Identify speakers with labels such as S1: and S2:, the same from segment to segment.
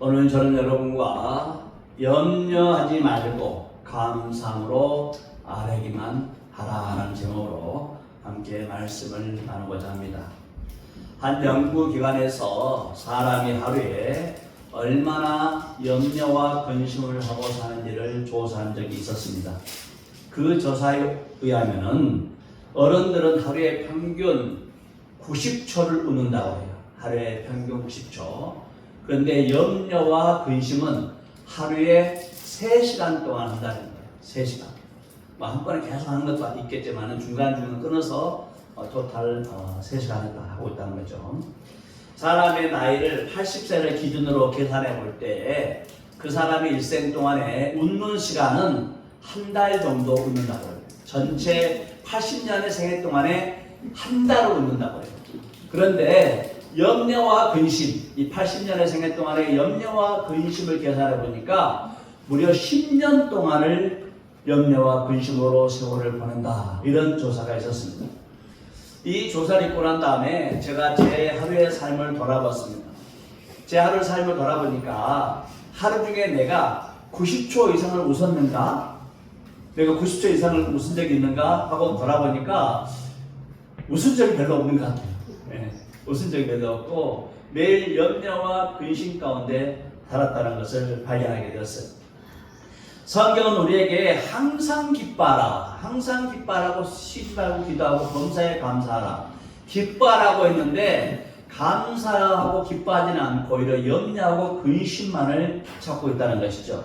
S1: 오늘 저는 여러분과 염려하지 말고 감상으로 아뢰기만 하라는 제목으로 함께 말씀을 나누고자 합니다. 한 연구기관에서 사람이 하루에 얼마나 염려와 근심을 하고 사는지를 조사한 적이 있었습니다. 그 조사에 의하면은 어른들은 하루에 평균 90초를 웃는다고 해요. 하루에 평균 90초. 그런데 염려와 근심은 하루에 3시간 동안 한다는 거예요. 3시간. 뭐 한 번에 계속 하는 것도 있겠지만 중간중간 끊어서 어, 토탈 어, 3시간을 다 하고 있다는 거죠. 사람의 나이를 80세를 기준으로 계산해 볼 때 그 사람의 일생 동안에 웃는 시간은 한 달 정도 웃는다고 해요. 전체 80년의 생애 동안에 한 달을 웃는다고 해요. 그런데 염려와 근심, 이 80년의 생애 동안에 염려와 근심을 계산해 보니까 무려 10년 동안을 염려와 근심으로 세월을 보낸다. 이런 조사가 있었습니다. 이 조사를 있고 난 다음에 제가 제 하루의 삶을 돌아봤습니다. 제 하루 삶을 돌아보니까 하루 중에 내가 90초 이상을 웃었는가? 내가 90초 이상을 웃은 적이 있는가? 하고 돌아보니까 웃은 적이 별로 없는 것 같아요. 예, 적이 별로 없고 매일 염려와 근심 가운데 살았다는 것을 발견하게 되었어요. 성경은 우리에게 항상 기뻐하라, 항상 기뻐하라고 쉬지 말고 기도하고 범사에 감사하라, 기뻐하라고 했는데 감사하고 기뻐하지는 않고 오히려 염려하고 근심만을 찾고 있다는 것이죠.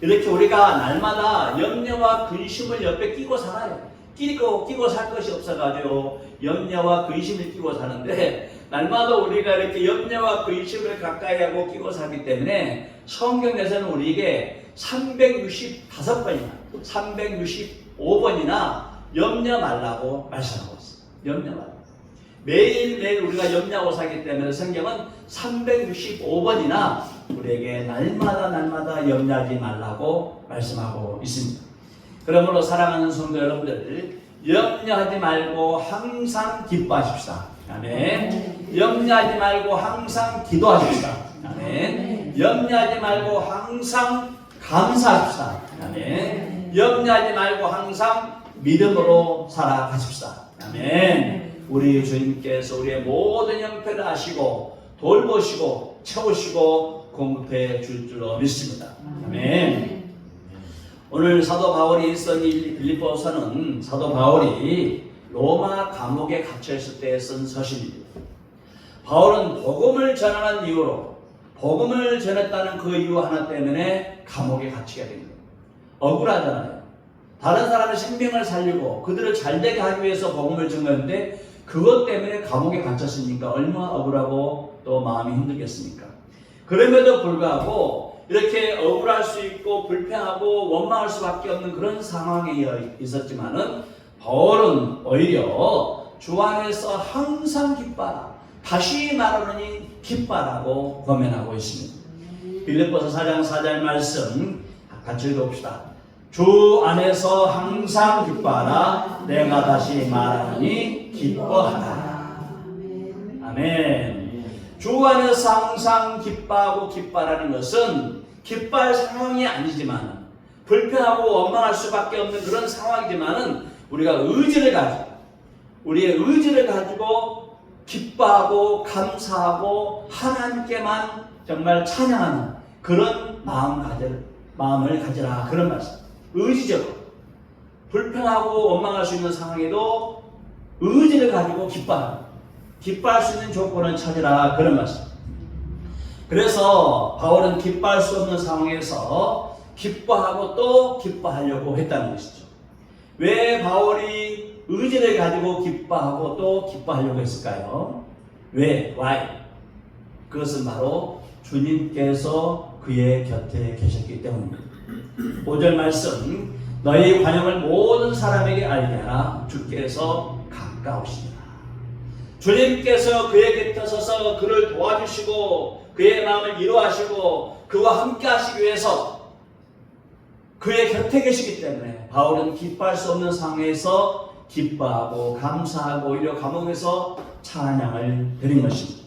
S1: 이렇게 우리가 날마다 염려와 근심을 옆에 끼고 살아요. 끼고 끼고 살 것이 없어가지고 염려와 근심을 끼고 사는데 날마다 우리가 이렇게 염려와 근심을 가까이 하고 끼고 살기 때문에 성경에서는 우리에게 365번이나 365번이나 염려 말라고 말씀하고 있어요. 염려 말라. 매일매일 우리가 염려하고 살기 때문에 성경은 365번이나 우리에게 날마다 날마다 염려하지 말라고 말씀하고 있습니다. 그러므로 사랑하는 성도 여러분들 염려하지 말고 항상 기뻐하십시다. 아멘. 염려하지 말고 항상 기도하십시다. 아멘. 염려하지 말고 항상 감사합시다. 아멘. 염려하지 말고 항상 믿음으로 살아가십시다. 아멘. 우리 주님께서 우리의 모든 형편을 아시고 돌보시고 채우시고 공급해 줄 줄로 믿습니다. 아멘. 오늘 사도 바울이 쓴 빌립보서는 사도 바울이 로마 감옥에 갇혀 있을 때 쓴 서신입니다. 바울은 복음을 전하는 이유로 복음을 전했다는 그 이유 하나 때문에 감옥에 갇히게 됩니다. 억울하잖아요. 다른 사람의 생명을 살리고 그들을 잘되게 하기 위해서 복음을 전했는데 그것 때문에 감옥에 갇혔으니까 얼마나 억울하고 또 마음이 힘들겠습니까? 그럼에도 불구하고 이렇게 억울할 수 있고 불평하고 원망할 수밖에 없는 그런 상황에 있었지만은 바울은 오히려 주 안에서 항상 기뻐라. 다시 말하느니 기뻐라고 권면하고 있습니다. 빌립보서 4장 4절 말씀 같이 읽어봅시다. 주 안에서 항상 기뻐하라. 내가 다시 말하느니 기뻐하라. 아멘. 주 안에서 항상 기뻐하고 기뻐하라는 것은 기뻐할 상황이 아니지만 불편하고 원망할 수밖에 없는 그런 상황이지만은 우리가 의지를 가지고 우리의 의지를 가지고 기뻐하고 감사하고 하나님께만 정말 찬양하는 그런 마음 가지 마음을 가지라 그런 말씀. 의지적으로 불편하고 원망할 수 있는 상황에도 의지를 가지고 기뻐하는 기뻐할 수 있는 조건을 찾으라 그런 말씀. 그래서 바울은 기뻐할 수 없는 상황에서 기뻐하고 또 기뻐하려고 했다는 것이죠. 왜 바울이 의지를 가지고 기뻐하고 또 기뻐하려고 했을까요? 왜? Why? 그것은 바로 주님께서 그의 곁에 계셨기 때문입니다. 5절 말씀 너희 관용을 모든 사람에게 알게 하라 주께서 가까우시니라 주님께서 그의 곁에 서서 그를 도와주시고 그의 마음을 이루하시고 그와 함께 하시기 위해서 그의 곁에 계시기 때문에 바울은 기뻐할 수 없는 상황에서 기뻐하고 감사하고 오히려 감옥에서 찬양을 드린 것입니다.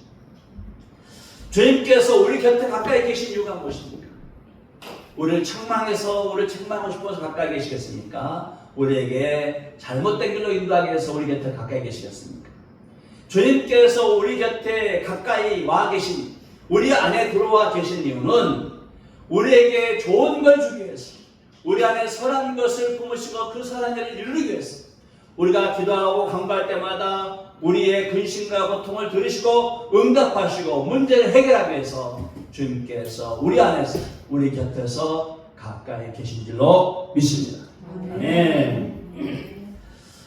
S1: 주님께서 우리 곁에 가까이 계신 이유가 무엇입니까? 우리를 책망해서 우리를 책망하고 싶어서 가까이 계시겠습니까? 우리에게 잘못된 길로 인도하기 위해서 우리 곁에 가까이 계시겠습니까? 주님께서 우리 곁에 가까이 와 계신 우리 안에 들어와 계신 이유는 우리에게 좋은 걸 주기 위해서 우리 안에 선한 것을 품으시고 그 선한 일을 이루기 위해서 우리가 기도하고 강구할 때마다 우리의 근심과 고통을 들으시고 응답하시고 문제를 해결하기 위해서 주님께서 우리 안에서 우리 곁에서 가까이 계신 줄로 믿습니다. 아멘.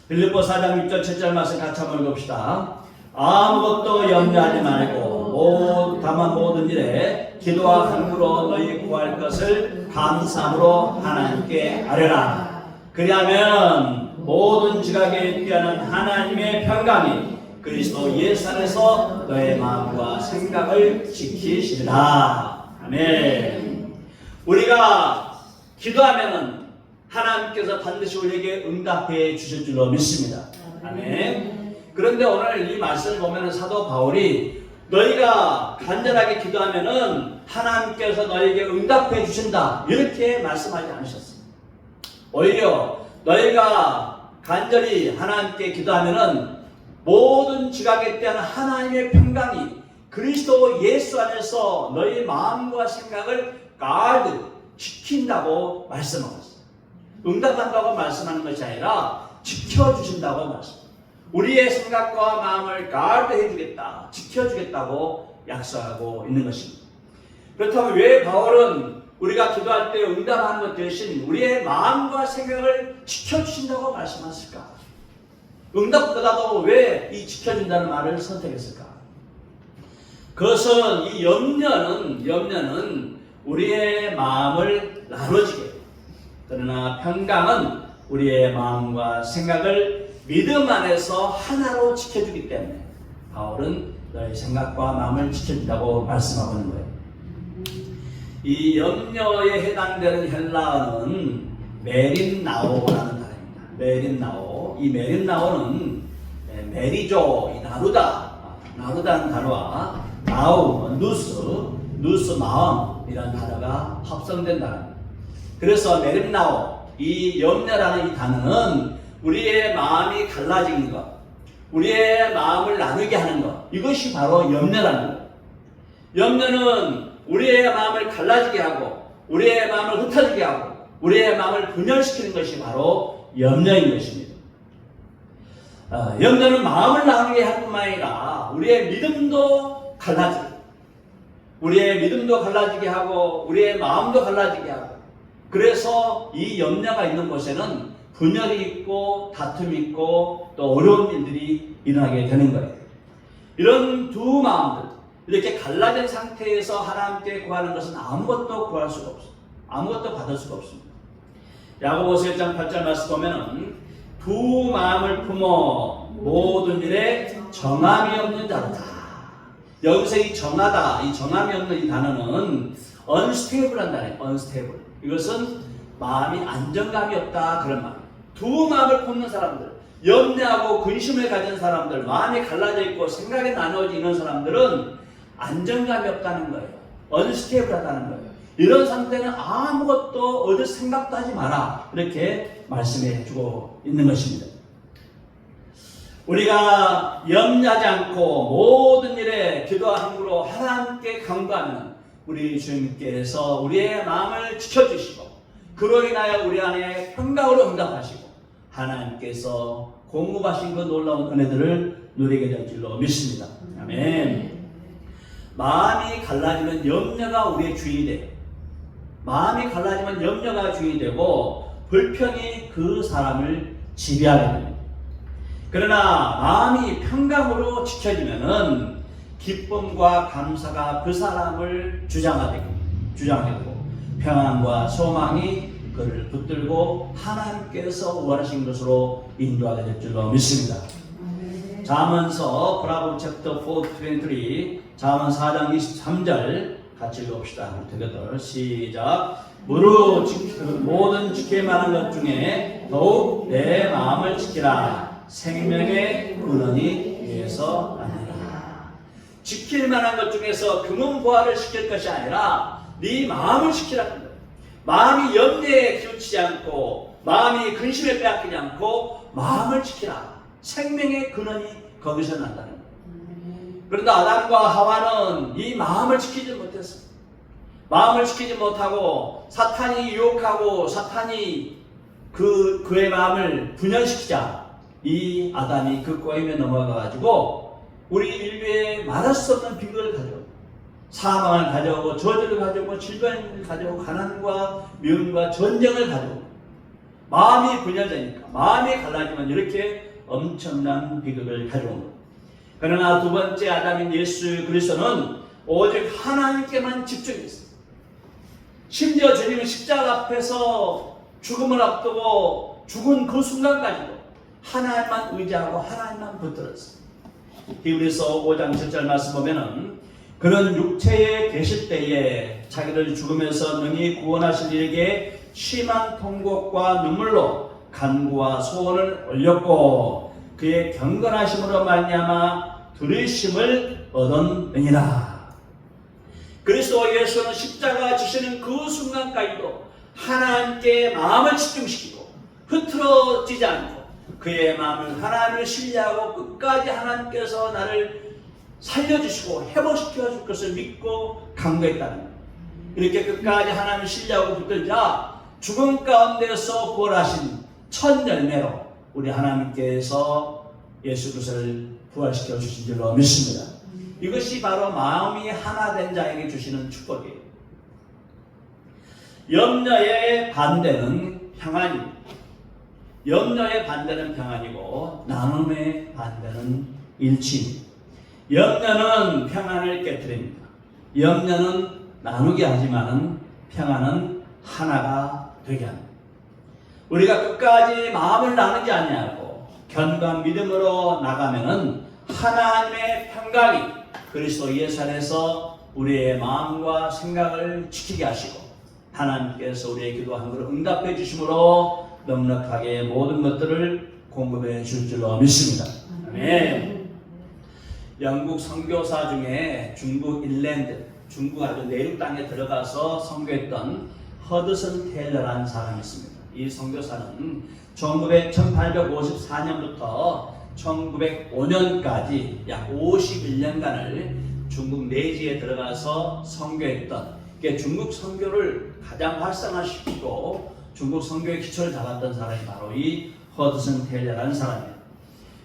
S1: 빌립보 4장 6절 7절 말씀 같이 한번 읽읍시다. 아무것도 염려하지 말고 모, 다만 모든 일에 기도와 간구로 너희 구할 것을 감사함으로 하나님께 아뢰라. 그리하면 모든 지각에 뛰어난 하나님의 평강이 그리스도 예수 안에서 너의 마음과 생각을 지키시리라. 아멘. 우리가 기도하면은 하나님께서 반드시 우리에게 응답해 주실 줄로 믿습니다. 아멘. 그런데 오늘 이 말씀을 보면 사도 바울이 너희가 간절하게 기도하면은 하나님께서 너에게 응답해 주신다. 이렇게 말씀하지 않으셨습니다. 오히려 너희가 간절히 하나님께 기도하면은 모든 지각에 대한 하나님의 평강이 그리스도 예수 안에서 너희 마음과 생각을 가드 지킨다고 말씀하고 있어요. 응답한다고 말씀하는 것이 아니라 지켜주신다고 말씀. 우리의 생각과 마음을 가드 해 주겠다, 지켜 주겠다고 약속하고 있는 것입니다. 그렇다면 왜 바울은 우리가 기도할 때 응답하는 것 대신 우리의 마음과 생각을 지켜 주신다고 말씀하실까? 응답보다도 왜 이 지켜준다는 말을 선택했을까? 그것은 이 염려는 염려는 우리의 마음을 나눠지게 그러나 평강은 우리의 마음과 생각을 믿음 안에서 하나로 지켜주기 때문에 바울은 너의 생각과 마음을 지켜준다고 말씀하고 있는 거예요. 이 염려에 해당되는 헬라어는 메린나오라는 단어입니다. 메린나오. 이 메린나오는 네, 메리조, 이 나루다, 아, 나루다는 단어와 나우, 누스, 누스 마음이라는 단어가 합성된 단어입니다. 그래서 메린나오, 이 염려라는 이 단어는 우리의 마음이 갈라지는 것, 우리의 마음을 나누게 하는 것, 이것이 바로 염려라는 것. 염려는 우리의 마음을 갈라지게 하고, 우리의 마음을 흩어지게 하고, 우리의 마음을 분열시키는 것이 바로 염려인 것입니다. 어, 염려는 마음을 나누게 할 뿐만 아니라 우리의 믿음도 갈라지고, 우리의 믿음도 갈라지게 하고, 우리의 마음도 갈라지게 하고, 그래서 이 염려가 있는 곳에는 분열이 있고 다툼이 있고 또 어려운 일들이 일어나게 되는 거예요. 이런 두 마음들 이렇게 갈라진 상태에서 하나님께 구하는 것은 아무것도 구할 수가 없어요. 아무것도 받을 수가 없습니다. 야고보서 1장 8절 말씀 보면은 두 마음을 품어 모든 일에 정함이 없는 자로다. 여기서 이 정하다, 이 정함이 없는 이 단어는 unstable한 단어예요. unstable. 이것은 마음이 안정감이 없다 그런 말. 두 마음을 품는 사람들, 염려하고 근심을 가진 사람들, 마음이 갈라져 있고 생각이 있는 사람들은 안정감이 없다는 거예요. 언스테이블하다는 거예요. 이런 상태는 아무것도 얻을 생각도 하지 마라. 이렇게 말씀해 주고 있는 것입니다. 우리가 염려하지 않고 모든 일에 기도와 함으로 하나님께 간구하면 우리 주님께서 우리의 마음을 지켜주시고 그로 인하여 우리 안에 평강으로 응답하시고 하나님께서 공급하신 그 놀라운 은혜들을 누리게 될 줄로 믿습니다. 아멘. 마음이 갈라지면 염려가 우리의 주인이 돼요. 마음이 갈라지면 염려가 주인이 되고 불평이 그 사람을 지배하게 됩니다. 그러나 마음이 평강으로 지켜지면은 기쁨과 감사가 그 사람을 주장하게 되고 평안과 소망이 그를 붙들고 하나님께서 원하신 것으로 인도하게 될 줄로 믿습니다. 자문서 브라보 챕터 4 23 자문 4장 23절 같이 읽어봅시다. 우리 시작. 지키, 모든 지킬 만한 것 중에 더욱 내 마음을 지키라. 생명의 근원이 위에서 아니라. 지킬 만한 것 중에서 금은 보화를 시킬 것이 아니라 네 마음을 거예요. 마음이 염려에 기우치지 않고 마음이 근심에 빼앗기지 않고 마음을 지키라. 생명의 근원이 거기서 난다는. 그런데 아담과 하와는 이 마음을 지키지 못했어요. 마음을 지키지 못하고 사탄이 유혹하고 사탄이 그 그의 마음을 분열시키자 이 아담이 그 꼬임에 넘어가 가지고 우리 인류에 말할 수 없는 비극을 가져오고 사망을 가져오고 저주를 가져오고 질병을 가져오고 가난과 미움과 전쟁을 가져오고 마음이 분열되니까 마음이 갈라지면 이렇게 엄청난 비극을 가져옵니다. 그러나 두 번째 아담인 예수 그리스도는 오직 하나님께만 집중했어요. 심지어 주님은 십자가 앞에서 죽음을 앞두고 죽은 그 순간까지도 하나님만 의지하고 하나님만 붙들었어요. 히브리서 5장 7절 말씀 보면은 그런 육체에 계실 때에 자기를 죽으면서 능히 구원하실 이에게 심한 통곡과 눈물로 간구와 소원을 올렸고 그의 경건하심으로 말미암아 들으심을 얻었느니라. 그리스도 예수는 십자가 지시는 그 순간까지도 하나님께 마음을 집중시키고 흐트러지지 않고 그의 마음을 하나님을 신뢰하고 끝까지 하나님께서 나를 살려주시고 회복시켜 줄 것을 믿고 강구했다는. 이렇게 끝까지 하나님을 신뢰하고 붙들자 죽음 가운데서 부활하신 첫 열매로 우리 하나님께서 예수 그리스도를 부활시켜 주신 줄로 믿습니다. 이것이 바로 마음이 하나 된 자에게 주시는 축복이에요. 염려의 반대는 평안입니다. 염려의 반대는 평안이고 나눔의 반대는 일치입니다. 염려는 평안을 깨뜨립니다. 염려는 나누게 하지만은 평안은 하나가 되게 합니다. 우리가 끝까지 마음을 나누지 아니하고 견고한 믿음으로 나가면은 하나님의 평강이 그리스도 예수 안에서 우리의 마음과 생각을 지키게 하시고 하나님께서 우리의 기도 한 것을 응답해 주심으로 넉넉하게 모든 것들을 공급해 줄 줄로 믿습니다. 아멘. 영국 선교사 중에 중국 일랜드, 중국 아주 내륙 땅에 들어가서 선교했던 허드슨 테일러라는 사람이 있습니다. 이 선교사는 1900, 1854년부터 1905년까지 약 51년간을 중국 내지에 들어가서 선교했던 그게 중국 선교를 가장 활성화시키고 중국 선교의 기초를 잡았던 사람이 바로 이 허드슨 테일러라는 사람이에요.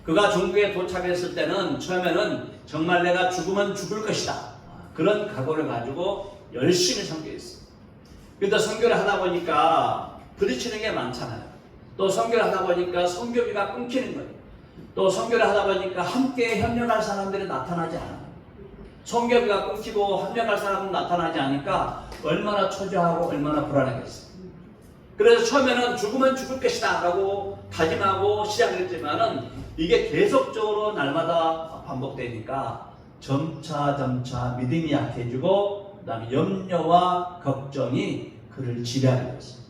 S1: 그가 중국에 도착했을 때는 처음에는 정말 내가 죽으면 죽을 것이다. 그런 각오를 가지고 열심히 선교했어요. 그런데 선교를 하다 보니까 부딪히는 게 많잖아요. 또 선교를 하다 보니까 선교비가 끊기는 거예요. 또 선교를 하다 보니까 함께 협력할 사람들이 나타나지 않아요. 선교비가 끊기고 협력할 사람은 나타나지 않으니까 얼마나 초조하고 얼마나 불안하겠어요. 그래서 처음에는 죽으면 죽을 것이다 라고 다짐하고 시작했지만은 이게 계속적으로 날마다 반복되니까 점차 점차 믿음이 약해지고 그다음에 염려와 걱정이 그를 지배하게 됐어요.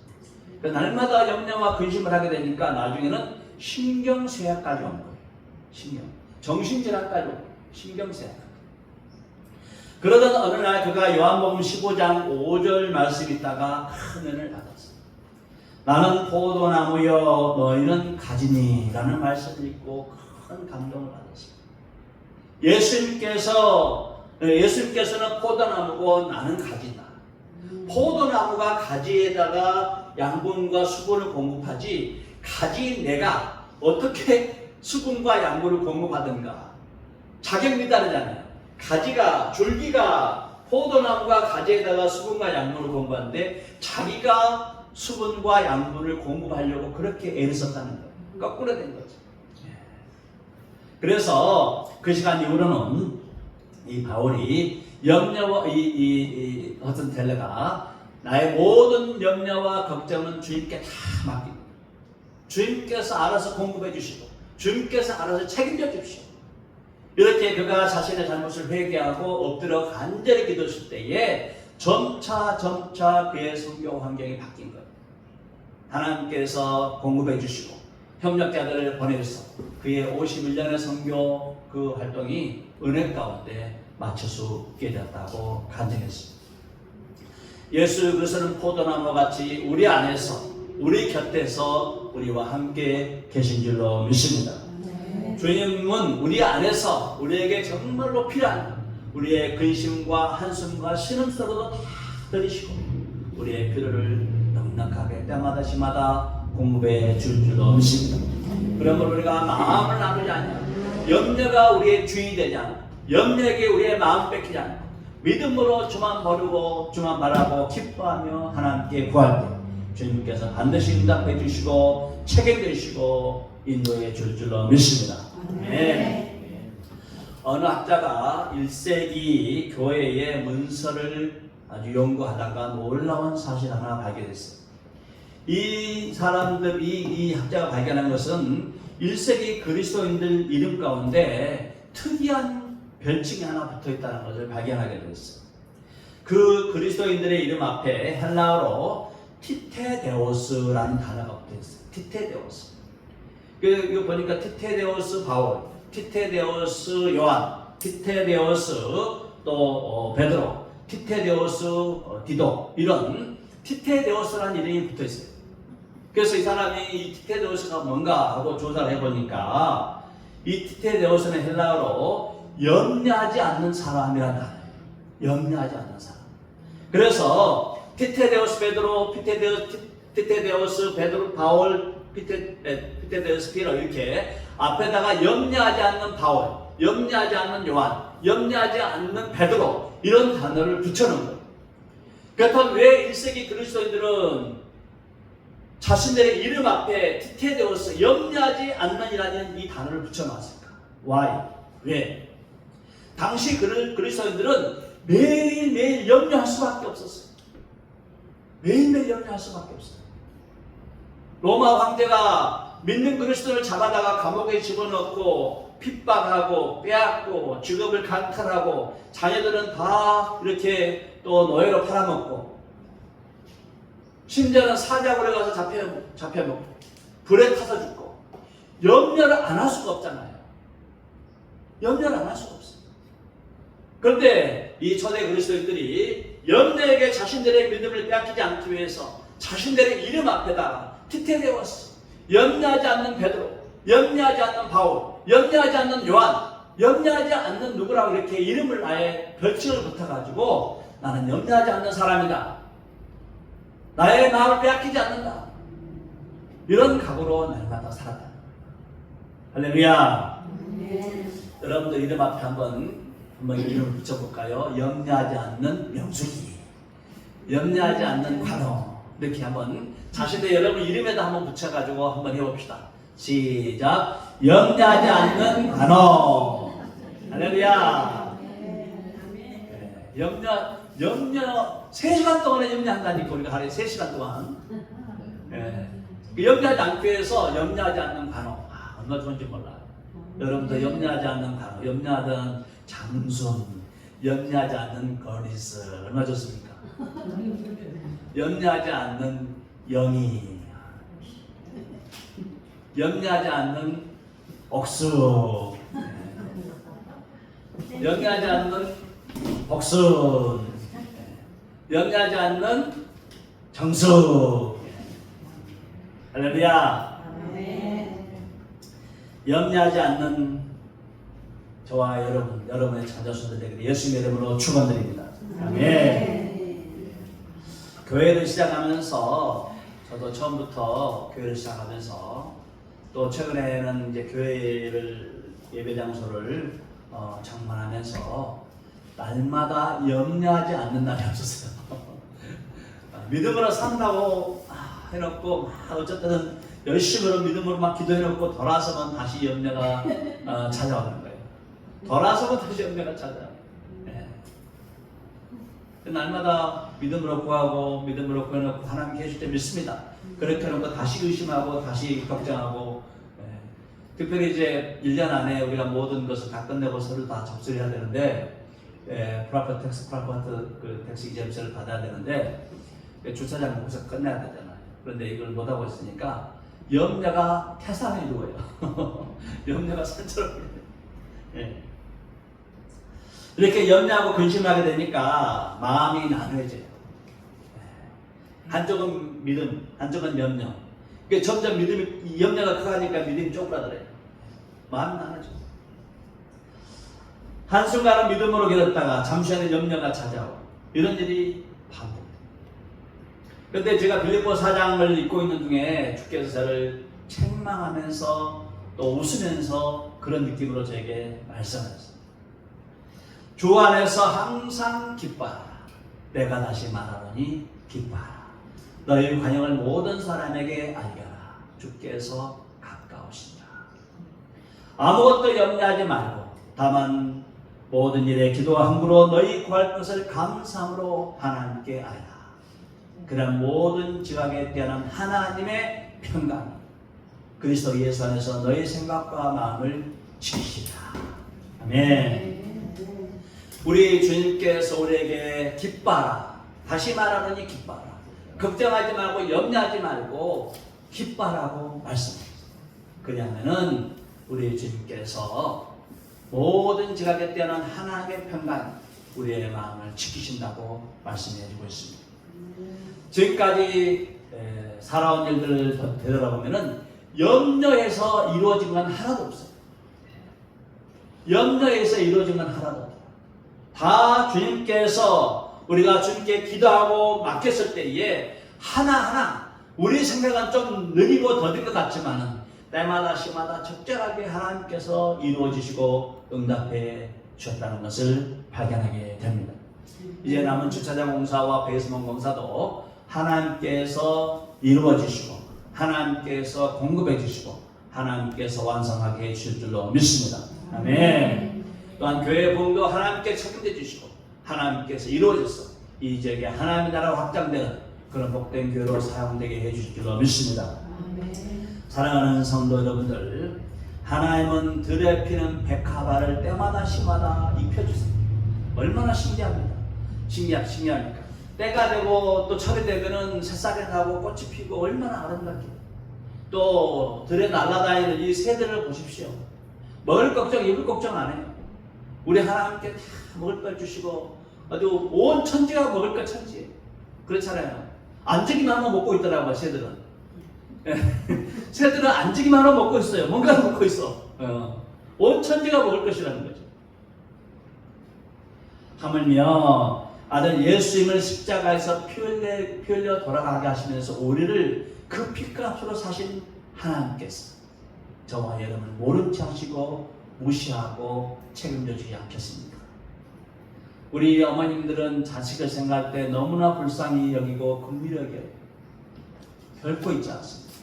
S1: 그 날마다 염려와 근심을 하게 되니까 나중에는 신경쇠약까지 온 거예요. 신경. 정신질환까지 온 거예요. 신경쇠약. 그러던 어느 날 그가 요한복음 15장 5절 말씀 있다가 큰 은혜를 받았어요. 나는 포도나무여 너희는 가지니 라는 말씀을 읽고 큰 감동을 받았어요. 예수님께서 예수님께서는 포도나무고 나는 가지다. 포도나무가 가지에다가 양분과 수분을 공급하지 가지 내가 어떻게 수분과 양분을 공급하든가 자격이 다르잖아요. 가지가 줄기가 포도나무가 가지에다가 수분과 양분을 공급하는데 자기가 수분과 양분을 공급하려고 그렇게 애를 썼다는 거예요. 거꾸로 된 거죠. 그래서 그 시간 이후로는 이 바울이 염려와 이, 이, 이 어떤 텔레가 나의 모든 염려와 걱정은 주님께 다 맡깁니다. 주님께서 알아서 공급해 주시고 주님께서 알아서 책임져 주시고 이렇게 그가 자신의 잘못을 회개하고 엎드려 간절히 기도했을 때에 점차 점차 그의 성교 환경이 바뀐 거예요. 하나님께서 공급해 주시고 협력자들을 보내서 그의 51년의 성교 그 활동이 은혜 가운데 맞출 수 있게 되었다고 간증했습니다. 예수 그리스도는 포도나무 같이 우리 안에서 우리 곁에서 우리와 함께 계신 줄로 믿습니다. 주님은 우리 안에서 우리에게 정말로 필요한 우리의 근심과 한숨과 신음소리도 다 들으시고 우리의 필요를 넉넉하게 때마다 시마다 공급해 줄 줄로 믿습니다. 그러므로 우리가 마음을 나누지 않냐 염려가 우리의 주인이 되지 염려에게 우리의 마음 뺏기지 않아 믿음으로 주만 버리고 주만 바라고 기뻐하며 하나님께 구할 때 주님께서 반드시 응답해 주시고 책임져 주시고 인도해 줄 줄로 믿습니다. 네. 어느 학자가 1세기 교회의 문서를 아주 연구하다가 놀라운 사실 하나 발견했어요. 이 사람들, 이, 이 학자가 발견한 것은 1세기 그리스도인들 이름 가운데 특이한 별칭이 하나 붙어 있다는 것을 발견하게 되었어요. 그 그리스도인들의 이름 앞에 헬라어로 티테데오스라는 단어가 붙어 있어요. 티테데오스. 그, 이거 보니까 티테데오스 바울, 티테데오스 요한, 티테데오스 또 어, 베드로, 티테데오스 어, 디도 이런 티테데오스라는 이름이 붙어 있어요. 그래서 이 사람이 이 티테데오스가 뭔가 하고 조사를 해보니까 이 티테데오스는 헬라어로 염려하지 않는 사람이라는. 염려하지 않는 사람. 그래서 티테데오스 베드로, 피테데오스, 티테데오스 베드로, 바울, 피테, 에, 피테데오스 피로 이렇게 앞에다가 염려하지 않는 바울, 염려하지 않는 요한, 염려하지 않는 베드로 이런 단어를 붙여놓은 거예요. 그렇다면 왜 1세기 그리스도인들은 자신들의 이름 앞에 티테데오스 염려하지 않는이라는 이 단어를 붙여놨을까? Why? 왜? 당시 그 그리스도인들은 매일매일 염려할 수밖에 없었어요. 매일매일 염려할 수밖에 없어요. 로마 황제가 믿는 그리스도를 잡아다가 감옥에 집어넣고 핍박하고 빼앗고 직업을 강탈하고 자녀들은 다 이렇게 또 노예로 팔아먹고 심지어는 사자굴에 가서 잡혀, 잡혀먹고 불에 타서 죽고 염려를 안 할 수가 없잖아요. 염려를 안 할 수가 없어요. 그런데 이 초대 그리스도인들이 염려에게 자신들의 믿음을 빼앗기지 않기 위해서 자신들의 이름 앞에다가 티테데오스 염려하지 않는 베드로 염려하지 않는 바울 염려하지 않는 요한 염려하지 않는 누구라고 이렇게 이름을 아예 별칭을 붙여가지고 나는 염려하지 않는 사람이다 나의 마음을 빼앗기지 않는다 이런 각오로 날마다 살았다 할렐루야 여러분들 이름 앞에 한번 한번 이름 붙여볼까요? 염려하지 않는 명수기, 염려하지 않는 관호 이렇게 한번 자신의 여러분 이름에다 한번 붙여가지고 한번 해봅시다. 시작. 염려하지 않는 관호. 할렐루야. 네, 염려 염려 3시간 동안에 염려한다니까 우리가 하루에 3시간 동안. 네, 그 염려하지 않기 위해서 염려하지 않는 관호 아, 얼마나 좋은지 몰라요. 여러분도 염려하지 않는 관호, 염려하던 장순, 염려하지 않는 거리스. 얼마나 좋습니까? 염려하지 않는 영희, 염려하지 않는 옥수, 염려하지 않는 복순, 염려하지 않는 정수. 할렐루야. 염려하지 않는 저와 여러분, 여러분의 자녀수들에게 예수님의 이름으로 축원드립니다. 아멘. 교회를 시작하면서 저도 처음부터 교회를 시작하면서 또 최근에는 이제 교회를 예배 장소를 어, 장만하면서 날마다 염려하지 않는 날이 없었어요. 믿음으로 산다고 아, 해놓고 막 어쨌든 열심으로 믿음으로 막 기도해놓고 돌아서면 다시 염려가 어, 찾아오는 거예요. 돌아서면 다시 염려가. 예. 그 날마다 믿음으로 구하고 믿음으로 구해놓고 하나님 계실 때 믿습니다. 그렇게 해놓고 다시 의심하고 다시 걱정하고 예. 특별히 이제 1년 안에 우리가 모든 것을 다 끝내고 서로 다 접수를 해야 되는데 예, 프라퍼 텍스 프라퍼트 그 텍스 이점서를 받아야 되는데 그 주차장 거기서 끝내야 되잖아요. 그런데 이걸 못하고 있으니까 염려가 태산을 이루어요. 염려가 산처럼 예. 이렇게 염려하고 근심하게 되니까 마음이 나눠져요. 한쪽은 믿음, 한쪽은 염려. 그 점점 믿음이 이 염려가 커가니까 믿음이 쪼그라들어요. 마음이 나눠져. 한순간은 믿음으로 기다렸다가 잠시 후에 염려가 찾아오고 이런 일이 반복. 근데 제가 빌립보 사장을 읽고 있는 중에 주께서 저를 책망하면서 또 웃으면서 그런 느낌으로 저에게 말씀하셨어요. 주 안에서 항상 기뻐하라. 내가 다시 말하노니 기뻐하라. 너희 관영을 모든 사람에게 알려라. 주께서 가까우시다. 아무것도 염려하지 말고 다만 모든 일에 기도와 함부로 너희 구할 것을 감사함으로 하나님께 알라. 그런 모든 지각에 대한 하나님의 평강 그리스도 예수 안에서 너희 생각과 마음을 지키시라. 아멘. 우리 주님께서 우리에게 기뻐하라. 다시 말하노니 기뻐하라. 걱정하지 말고 염려하지 말고 기뻐하라고 말씀하셨어요. 그냐면은 우리 주님께서 모든 지각에 뛰어난 하나님의 평강 우리의 마음을 지키신다고 말씀해 주고 있습니다. 지금까지 에, 살아온 일들을 더 되돌아보면은 염려해서 이루어진 건 하나도 없어요. 염려해서 이루어진 건 하나도 없어요. 다 주님께서 우리가 주님께 기도하고 맡겼을 때에 하나하나 우리 생각은 좀 느리고 더딘 것 같지만은 때마다 시마다 적절하게 하나님께서 이루어 주시고 응답해 주셨다는 것을 발견하게 됩니다. 이제 남은 주차장 공사와 베이스먼 공사도 하나님께서 이루어 주시고 하나님께서 공급해 주시고 하나님께서 완성하게 해 주실 줄로 믿습니다. 아멘. 또한 교회 부흥도 하나님께 책임져 주시고 하나님께서 이루어져서 이 지역에 하나님의 나라가 확장되는 그런 복된 교회로 사용되게 해 주실 줄로 믿습니다. 사랑하는 성도 여러분들, 하나님은 들에 피는 백화발을 때마다 시마다 입혀주세요. 얼마나 신기합니 다. 신기하, 신기합니까? 때가 되고 또 철이 되면은 새싹이 나고 꽃이 피고 얼마나 아름답게. 또 들에 날아다니는 이 새들을 보십시오. 먹을 걱정, 입을 걱정 안 해요. 우리 하나님께 다 먹을 걸 주시고 아주 온 천지가 먹을 걸 천지예요. 그렇잖아요. 안지기만 하면 먹고 있더라고요, 새들은. 새들은 안지기만 하면 먹고 있어요. 뭔가 먹고 있어. 어. 온 천지가 먹을 것이라는 거죠. 하물며 아들 예수님을 십자가에서 피 흘려, 피 흘려 돌아가게 하시면서 우리를 그 피값으로 사신 하나님께서 저와 여러분을 모른 체 하시고 무시하고 책임져 주지 않겠습니까? 우리 어머님들은 자식을 생각할 때 너무나 불쌍히 여기고 여겨요. 결코 있지 않습니다.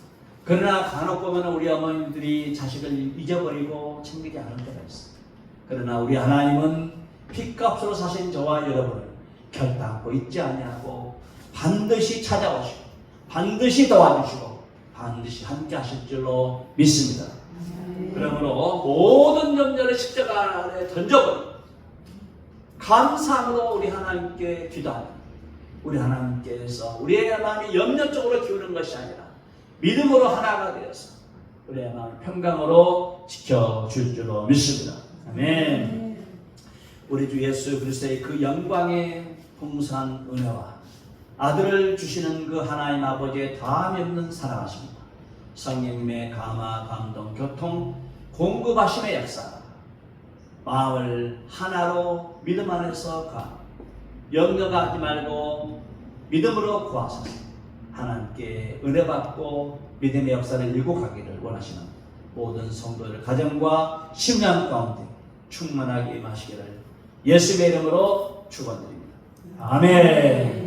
S1: 그러나 간혹 보면 우리 어머님들이 자식을 잊어버리고 챙기지 않을 때가 있어요. 그러나 우리 하나님은 피값으로 사신 저와 여러분을 결단코 잊지 아니하고 반드시 찾아오시고 반드시 도와주시고 반드시 함께 하실 줄로 믿습니다. 그러므로 모든 염려를 십자가 아래 던져버리고 감사함으로 우리 하나님께 기도합니다. 우리 하나님께서 우리의 마음이 염려 쪽으로 기우는 것이 아니라 믿음으로 하나가 되어서 우리의 마음 평강으로 지켜줄 줄로 믿습니다. 아멘. 우리 주 예수 그리스도의 그 영광의 풍성한 은혜와 아들을 주시는 그 하나님 아버지의 다함이 없는 사랑하십니다. 성령님의 감화, 감동, 교통, 공급하심의 역사, 마음을 하나로 믿음 안에서 가, 염려하지 말고 믿음으로 구하소서. 하나님께 은혜 받고 믿음의 역사를 일고 가기를 원하시는 모든 성도들 가정과 심령 가운데 충만하게 임하시기를 예수의 이름으로 축원드립니다. 아멘.